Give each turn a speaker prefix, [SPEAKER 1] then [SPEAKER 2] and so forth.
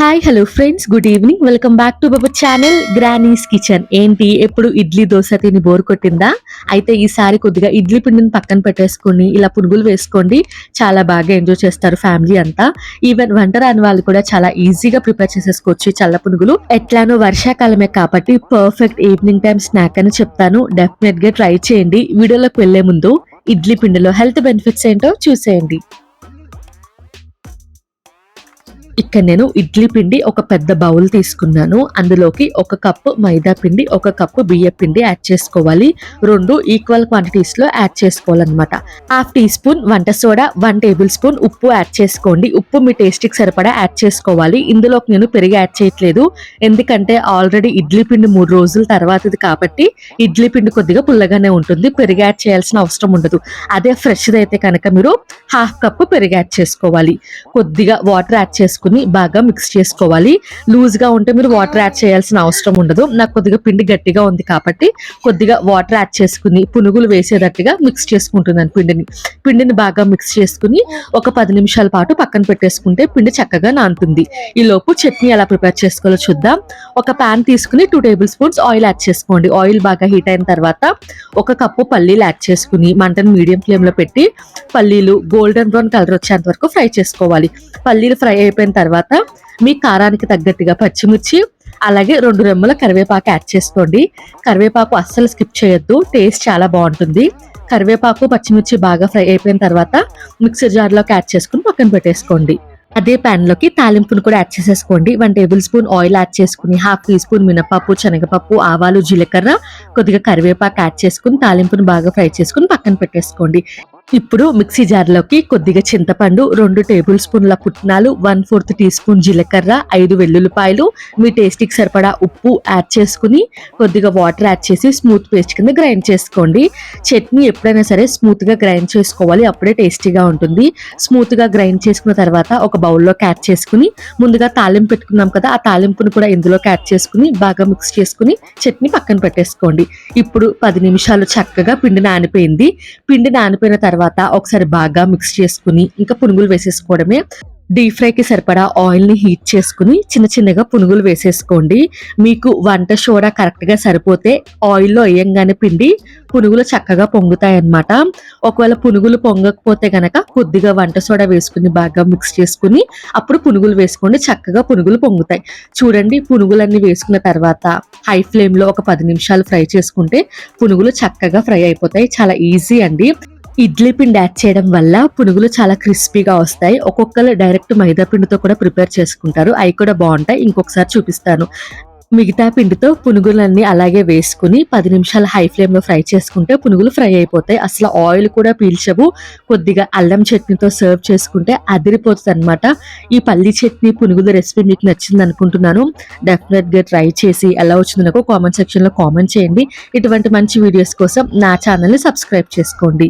[SPEAKER 1] Hi hello friends good evening welcome back to Babu channel granny's kitchen ఏంటి? ఎప్పుడు ఇడ్లీ దోశ తిని bore కొట్టిందా? అయితే ఈసారి కొద్దిగా ఇడ్లీ పిండిని పక్కన పెట్టేసుకొని ఇలా పునుగులు వేసుకోండి. చాలా బాగా ఎంజాయ్ చేస్తారు ఫ్యామిలీ అంతా. ఈవెన్ వంట రాని వాళ్ళు కూడా చాలా ఈజీగా ప్రిపేర్ చేసేసుకోవచ్చు చల్ల పునుగులు. ఎట్లానో వర్షాకాలమే కాబట్టి పర్ఫెక్ట్ ఈవినింగ్ టైం స్నాక్ అని చెప్తాను. డెఫినెట్గా ట్రై చేయండి. వీడియోలోకి వెళ్ళే ముందు ఇడ్లీ పిండిలో హెల్త్ బెనిఫిట్స్ ఏంటో చూసేయండి. ఇక్కడ నేను ఇడ్లీ పిండి ఒక పెద్ద బౌల్ తీసుకున్నాను. అందులోకి ఒక కప్పు మైదా పిండి ఒక కప్పు బియ్య పిండి యాడ్ చేసుకోవాలి. రెండు ఈక్వల్ క్వాంటిటీస్లో యాడ్ చేసుకోవాలన్నమాట. హాఫ్ టీ స్పూన్ వంట సోడా వన్ టేబుల్ స్పూన్ ఉప్పు యాడ్ చేసుకోండి. ఉప్పు మీ టేస్ట్కి సరిపడా యాడ్ చేసుకోవాలి. ఇందులోకి నేను పెరిగి యాడ్ చేయట్లేదు. ఎందుకంటే ఆల్రెడీ ఇడ్లీ పిండి మూడు రోజుల తర్వాతది కాబట్టి ఇడ్లీ పిండి కొద్దిగా పుల్లగానే ఉంటుంది. పెరిగి యాడ్ చేయాల్సిన అవసరం ఉండదు. అదే ఫ్రెష్ది అయితే కనుక మీరు హాఫ్ కప్పు పెరిగి యాడ్ చేసుకోవాలి. కొద్దిగా వాటర్ యాడ్ చేసుకుని బాగా మిక్స్ చేసుకోవాలి. లూజ్గా ఉంటే మీరు వాటర్ యాడ్ చేయాల్సిన అవసరం ఉండదు. నాకు కొద్దిగా పిండి గట్టిగా ఉంది కాబట్టి కొద్దిగా వాటర్ యాడ్ చేసుకుని పునుగులు వేసేటట్టుగా మిక్స్ చేసుకుంటున్నాను పిండిని. పిండిని బాగా మిక్స్ చేసుకుని ఒక పది నిమిషాల పాటు పక్కన పెట్టేసుకుంటే పిండి చక్కగా నానుతుంది. ఈ లోపు చట్నీ ఎలా ప్రిపేర్ చేసుకోవాలో చూద్దాం. ఒక పాన్ తీసుకుని two tablespoons oil add చేసుకోండి. ఆయిల్ బాగా హీట్ అయిన తర్వాత ఒక కప్పు పల్లీలు యాడ్ చేసుకుని మంటను మీడియం ఫ్లేమ్లో పెట్టి పల్లీలు గోల్డెన్ బ్రౌన్ కలర్ వచ్చేంత వరకు ఫ్రై చేసుకోవాలి. పల్లీలు ఫ్రై అయిపోయిన తర్వాత మీ కారానికి తగ్గట్టుగా పచ్చిమిర్చి అలాగే రెండు రెమ్మల కరివేపాకు యాడ్ చేసుకోండి. కరివేపాకు అస్సలు స్కిప్ చేయొద్దు టేస్ట్ చాలా బాగుంటుంది. కరివేపాకు పచ్చిమిర్చి బాగా ఫ్రై అయిపోయిన తర్వాత మిక్సర్ జార్లోకి యాడ్ చేసుకుని పక్కన పెట్టేసుకోండి. అదే pan లోకి తాలింపును కూడా యాడ్ చేసేసుకోండి. One tablespoon oil add చేసుకుని హాఫ్ టీ స్పూన్ మినపప్పు శనగపప్పు ఆవాలు జీలకర్ర కొద్దిగా కరివేపాకు యాడ్ చేసుకుని తాలింపును బాగా ఫ్రై చేసుకుని పక్కన పెట్టేసుకోండి. ఇప్పుడు మిక్సీ జార్లోకి కొద్దిగా చింతపండు రెండు టేబుల్ స్పూన్ల పుట్నాలు వన్ ఫోర్త్ టీ స్పూన్ జీలకర్ర ఐదు వెల్లుల్లిపాయలు. మీ టేస్ట్కి సరిపడా ఉప్పు యాడ్ చేసుకుని కొద్దిగా వాటర్ యాడ్ చేసి స్మూత్ పేస్ట్ కింద గ్రైండ్ చేసుకోండి. చట్నీ ఎప్పుడైనా సరే స్మూత్గా గ్రైండ్ చేసుకోవాలి. అప్పుడే టేస్టీగా ఉంటుంది. స్మూత్గా గ్రైండ్ చేసుకున్న తర్వాత ఒక బౌల్లోకి యాడ్ చేసుకుని ముందుగా తాలింపు పెట్టుకున్నాం కదా ఆ తాలింపును కూడా ఇందులోకి యాడ్ చేసుకుని బాగా మిక్స్ చేసుకుని చట్నీ పక్కన పెట్టేసుకోండి. ఇప్పుడు పది నిమిషాలు చక్కగా పిండి నానిపోయింది. పిండి నానిపోయిన తర్వాత తర్వాత ఒకసారి బాగా మిక్స్ చేసుకుని ఇంకా పునుగులు వేసేసుకోవడమే. డీప్ ఫ్రైకి సరిపడా ఆయిల్ని హీట్ చేసుకుని చిన్న చిన్నగా పునుగులు వేసేసుకోండి. మీకు వంట సోడా కరెక్ట్గా సరిపోతే ఆయిల్లో వేయంగానే పిండి పునుగులు చక్కగా పొంగుతాయి అన్నమాట ఒకవేళ పునుగులు పొంగకపోతే గనక కొద్దిగా వంట సోడా వేసుకుని బాగా మిక్స్ చేసుకుని అప్పుడు పునుగులు వేసుకోండి. చక్కగా పునుగులు పొంగుతాయి. చూడండి పునుగులన్నీ వేసుకున్న తర్వాత హై ఫ్లేమ్లో ఒక పది నిమిషాలు ఫ్రై చేసుకుంటే పునుగులు చక్కగా ఫ్రై అయిపోతాయి. చాలా ఈజీ అండి. ఇడ్లీ పిండి యాడ్ చేయడం వల్ల పునుగులు చాలా క్రిస్పీగా వస్తాయి. ఒక్కొక్కరు డైరెక్ట్ మైదా పిండితో కూడా ప్రిపేర్ చేసుకుంటారు. అవి కూడా బాగుంటాయి. ఇంకొకసారి చూపిస్తాను. మిగతా పిండితో పునుగులన్నీ అలాగే వేసుకుని పది నిమిషాలు హై ఫ్లేమ్లో ఫ్రై చేసుకుంటే పునుగులు ఫ్రై అయిపోతాయి. అసలు ఆయిల్ కూడా పీల్చవు. కొద్దిగా అల్లం చట్నీతో సర్వ్ చేసుకుంటే అదిరిపోతుంది అనమాట ఈ పల్లి చట్నీ పునుగుల రెసిపీ మీకు నచ్చింది అనుకుంటున్నాను. డెఫినెట్గా ట్రై చేసి ఎలా వచ్చింది నాకు కామెంట్ సెక్షన్లో కామెంట్ చేయండి. ఇటువంటి మంచి వీడియోస్ కోసం నా ఛానల్ని సబ్స్క్రైబ్ చేసుకోండి.